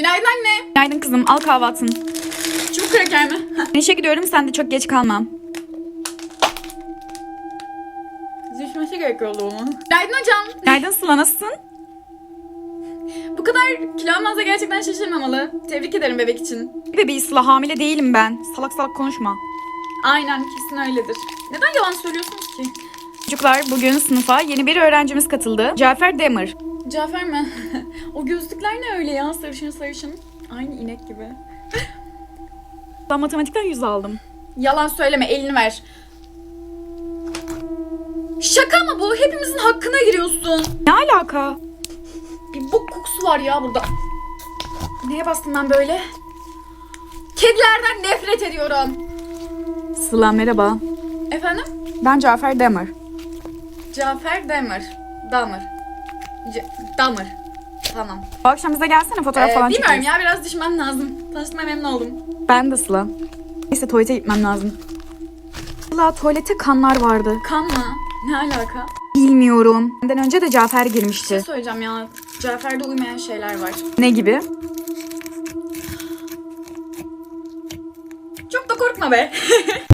Günaydın anne. Günaydın kızım al kahvaltın. Çubuk kraker mi? İşe gidiyorum sen de çok geç kalmam. Düşmesi gerekiyordu onun. Günaydın hocam. Günaydın Sıla nasılsın? Bu kadar kilo almanıza gerçekten şaşırmamalı. Tebrik ederim bebek için. Bebeği Sıla hamile değilim ben. Salak salak konuşma. Aynen kesin öyledir. Neden yalan söylüyorsunuz ki? Çocuklar bugün sınıfa yeni bir öğrencimiz katıldı. Cafer Demir. Cafer mi? o gözlükler ne öyle ya sarışın sarışın. Aynı inek gibi. Ben matematikten 100 aldım. Yalan söyleme elini ver. Şaka mı bu? Hepimizin hakkına giriyorsun. Ne alaka? Bir bok kokusu var ya burada. Neye bastım ben böyle? Kedilerden nefret ediyorum. Sıla merhaba. Efendim? Ben Cafer Demir. Cafer Demir. Damır. C-. Tamam. Bu akşam bize gelsene fotoğraf Ee, falan bilmiyorum çekeriz. ya biraz düşmem lazım. Tanıştığıma memnun oldum. Ben de Sıla. Neyse tuvalete gitmem lazım. Sıla tuvalete kanlar vardı. Kan mı? Ne alaka? Bilmiyorum. Benden önce de Cafer Bir şey girmişti. söyleyeceğim ya. Cafer'de uymayan şeyler var. Ne gibi? Çok da korkma be.